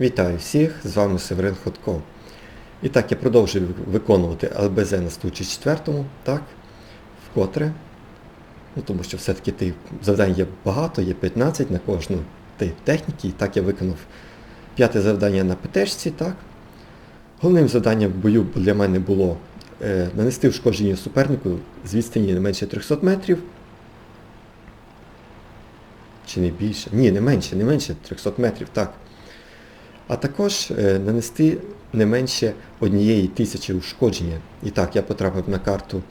Вітаю всіх, з вами Северин Ходков. І так, я продовжую виконувати ЛБЗ на 104, так, вкотре. Ну, тому що все-таки тих завдань є багато, є 15 на кожну тип техніки. І так я виконав п'яте завдання на ПТшці, так. Головним завданням в бою для мене було е, нанести ушкодження супернику з відстані не менше 300 метрів. Чи не більше? Ні, не менше, не менше 300 метрів, так. А також е, нанести не менше однієї тисячі ушкодження. І так, я потрапив на карту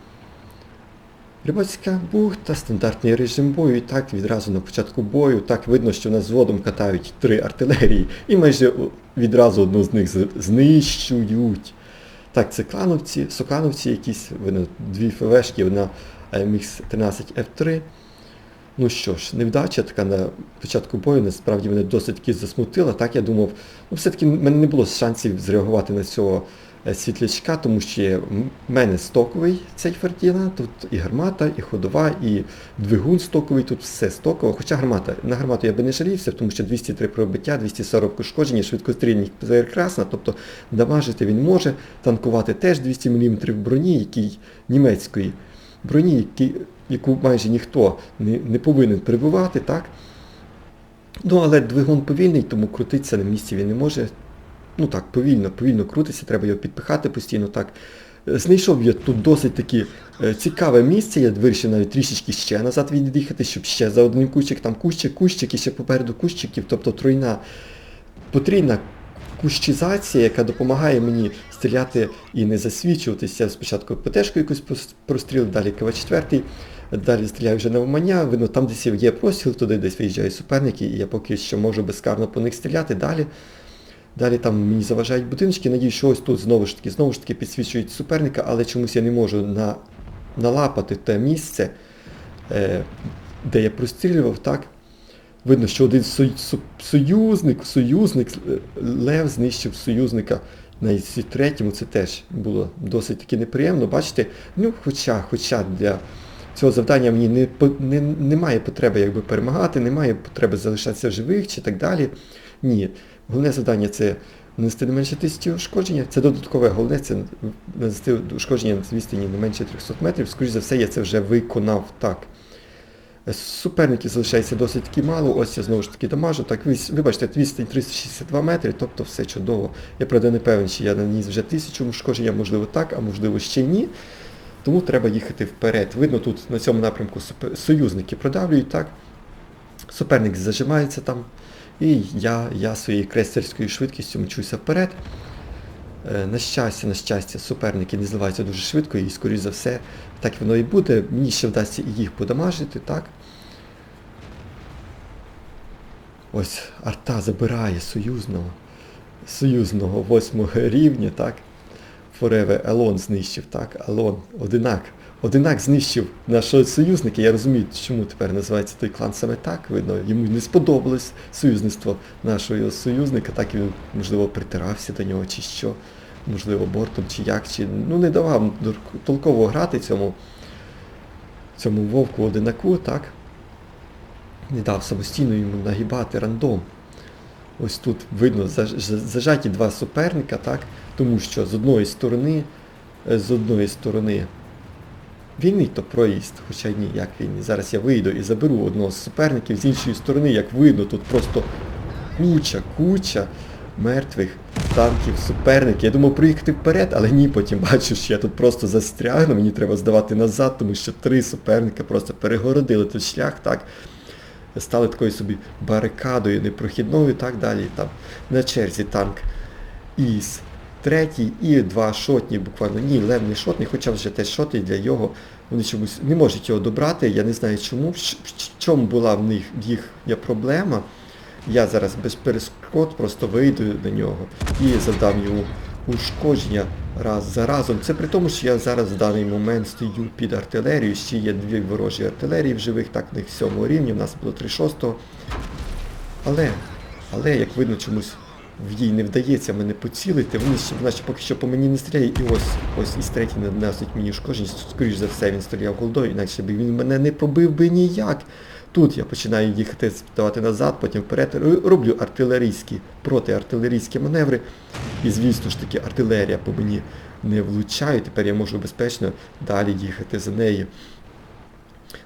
Рибацька бухта, стандартний режим бою, і так відразу на початку бою, так видно, що нас зводом катають три артилерії, і майже відразу одну з них знищують. Так, це клановці, сокановці якісь, видно, дві ФВшки, одна AMX 13F3. Ну що ж, невдача така на початку бою, насправді мене досить засмутила. Так я думав, ну все-таки в мене не було шансів зреагувати на цього е, світлячка, тому що в мене стоковий цей Фердінанд, тут і гармата, і ходова, і двигун стоковий, тут все стоково. Хоча гармата, на гармату я би не жалівся, тому що 203 пробиття, 240 ушкодження, швидкострільність прекрасна, тобто дамажити він може, танкувати теж 200 мм броні, який німецької броні, які, яку майже ніхто не, не повинен прибувати, так? Ну, але двигун повільний, тому крутитися на місці він не може. Ну так, повільно, повільно крутиться, треба його підпихати постійно. так. Знайшов я тут досить таки е, цікаве місце, я вирішив навіть трішечки ще назад від'їхати, щоб ще за один кущик, там кущик, кущик і ще попереду кущиків, тобто тройна потрійна кущизація, яка допомагає мені стріляти і не засвічуватися. Спочатку ПТшку якусь прос- прострілив, далі КВ-4, далі стріляю вже на вмання, видно, там десь є простріл, туди десь виїжджають суперники, і я поки що можу безкарно по них стріляти. Далі, далі там мені заважають будиночки, надію, що ось тут знову ж таки, знову ж таки підсвічують суперника, але чомусь я не можу на, налапати те місце, е, де я прострілював, так? Видно, що один союзник, союзник, е, Лев знищив союзника на третьому, це теж було досить таки неприємно. Бачите, ну хоча, хоча для цього завдання мені не, не, немає потреби якби перемагати, немає потреби залишатися живих чи так далі. Ні. Головне завдання це нанести не менше тисячі ушкодження. Це додаткове, головне це нанести ушкодження з відстані не менше 300 метрів. Скоріше за все, я це вже виконав так. Суперників залишається досить таки мало, ось я знову ж таки дамажу. Так, ви, ви відстань 362 метри, тобто все чудово. Я правда не певен, чи я наніс вже тисячу ушкодження, можливо так, а можливо ще ні. Тому треба їхати вперед. Видно, тут на цьому напрямку союзники продавлюють, так. Суперник зажимається там. І я, я своєю крейсерською швидкістю мчуся вперед. Е, На щастя, на щастя, суперники не зливаються дуже швидко і, скоріш за все, так воно і буде. Мені ще вдасться і їх подамажити, так? Ось арта забирає союзного, союзного восьмого рівня, так? Фореве Елон знищив, так? Елон, Одинак. Одинак знищив нашого союзника. Я розумію, чому тепер називається той клан саме так. Видно, йому не сподобалось союзництво нашого союзника, так він, можливо, притирався до нього чи що, можливо, бортом чи як, чи ну не давав толково грати цьому, цьому вовку одинаку, так? Не дав самостійно йому нагибати рандом. Ось тут видно зажаті два суперника, так? Тому що з одної сторони, з одної сторони вільний то проїзд, хоча ні, як вільний. Зараз я вийду і заберу одного з суперників, з іншої сторони, як видно, тут просто куча, куча мертвих танків суперників. Я думав проїхати вперед, але ні, потім бачу, що я тут просто застрягну, мені треба здавати назад, тому що три суперника просто перегородили той шлях, так стали такою собі барикадою непрохідною і так далі. Там на черзі танк ІС третій і два шотні буквально. Ні, Лев не шотний, хоча вже теж шотний для його. Вони чомусь не можуть його добрати, я не знаю чому. В чому була в них в їх є проблема. Я зараз без перескот просто вийду на нього і завдам йому ушкодження раз за разом. Це при тому, що я зараз в даний момент стою під артилерією, ще є дві ворожі артилерії в живих, так в них сьомого рівня, в нас було три шостого. Але, але, як видно, чомусь їй не вдається мене поцілити, вони ще, вона поки що по мені не стріляє, і ось ось із третій наносить мені ушкодження, скоріш за все він стріляв голдою, інакше б він мене не пробив би ніяк. Тут я починаю їхати ставати назад, потім вперед. Роблю артилерійські, протиартилерійські маневри. І звісно ж таки артилерія по мені не влучає. Тепер я можу безпечно далі їхати за нею.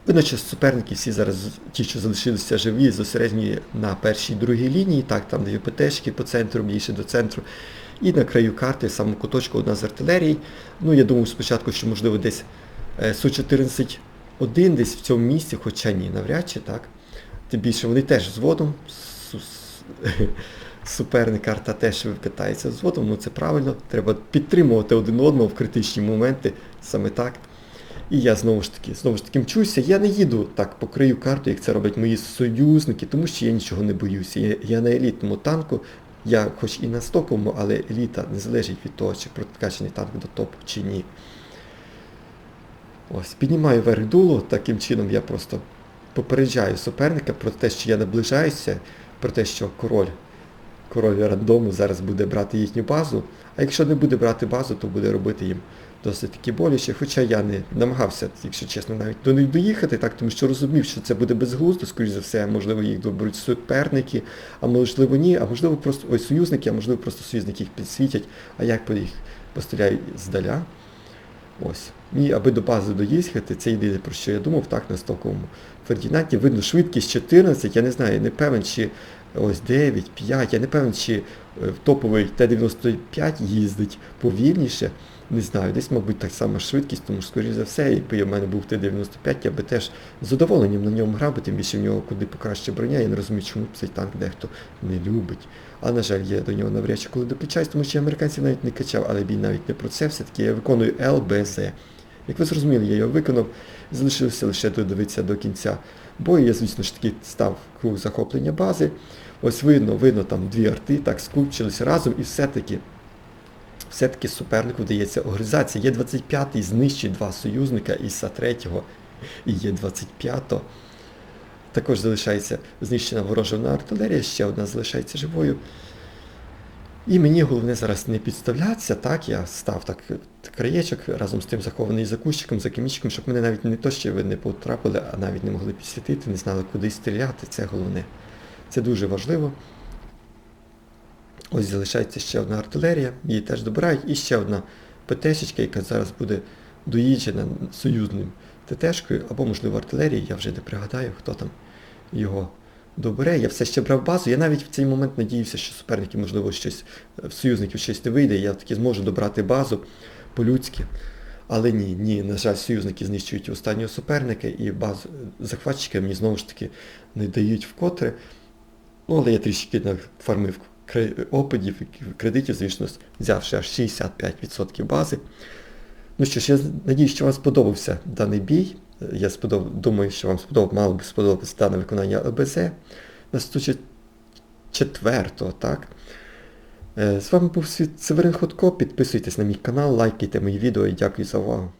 Водночас суперники всі зараз, ті, що залишилися живі, зосереджені на першій другій лінії, так, там дві ПТшки по центру, більше до центру. І на краю карти, в самому куточку, одна з артилерій. Ну, я думав спочатку, що можливо десь е, Су-14 один десь в цьому місці, хоча ні, навряд чи так. Тим більше вони теж зводом. Суперник карта теж катається зводом, ну це правильно. Треба підтримувати один одного в критичні моменти, саме так. І я знову ж таки, знову ж таки мчуся. Я не їду так по краю карту, як це роблять мої союзники, тому що я нічого не боюся. Я, я на елітному танку, я хоч і на стоковому, але еліта не залежить від того, чи прокачаний танк до топу чи ні. Ось, піднімаю вверх дуло, таким чином я просто попереджаю суперника про те, що я наближаюся, про те, що король, король рандому зараз буде брати їхню базу, а якщо не буде брати базу, то буде робити їм досить таки боляче, хоча я не намагався, якщо чесно, навіть до них доїхати, так, тому що розумів, що це буде безглуздо, скоріш за все, можливо, їх доберуть суперники, а можливо ні, а можливо просто ой, союзники, а можливо просто союзники їх підсвітять, а як по їх постріляють здаля. Ось. І аби до бази доїхати, це єдине, про що я думав, так, на стоковому Фердінанді. Видно, швидкість 14, я не знаю, не певен, чи ось 9, 5, я не певен, чи е, в топовий Т-95 їздить повільніше. Не знаю, десь, мабуть, так само швидкість, тому що, скоріш за все, якби в мене був Т-95, я би теж з задоволенням на ньому грав, бо тим більше в нього куди покраще броня, я не розумію, чому цей танк дехто не любить. А на жаль, я до нього навряд чи коли докачаюсь, тому що я американців навіть не качав, але бій навіть не про це, все-таки я виконую ЛБЗ. Як ви зрозуміли, я його виконав, залишилося лише додивитися до кінця бою. Я, звісно ж таки, став круг захоплення бази. Ось видно, видно, там дві арти так скупчилися разом і все-таки все-таки супернику вдається огризатися. Є 25-й, знищить два союзника із А3 і є 25-го. Також залишається знищена ворожа артилерія, ще одна залишається живою. І мені головне зараз не підставлятися, так, я став так краєчок разом з тим захований за кущиком, за камічком, щоб мене навіть не то, що ви не потрапили, а навіть не могли підсвітити, не знали, куди стріляти, це головне. Це дуже важливо. Ось залишається ще одна артилерія, її теж добирають, і ще одна ПТшечка, яка зараз буде доїжджена союзним ТТшкою, або, можливо, артилерією, я вже не пригадаю, хто там його добере. Я все ще брав базу. Я навіть в цей момент надіявся, що суперники, можливо, щось в союзників щось не вийде, я таки зможу добрати базу по-людськи. Але ні, ні, на жаль, союзники знищують останнього суперника, і базу захватчики мені знову ж таки не дають вкотре. Ну, але я трішки нафармив кре- опитів, кредитів, звісно, взявши аж 65% бази. Ну що ж, я надіюсь, що вам сподобався даний бій. Я сподоб... думаю, що вам сподобав, мало би сподобатися дане виконання ЛБЗ. Нас четвертого, так? Е, З вами був Северин Ходко. Підписуйтесь на мій канал, лайкайте мої відео і дякую за увагу.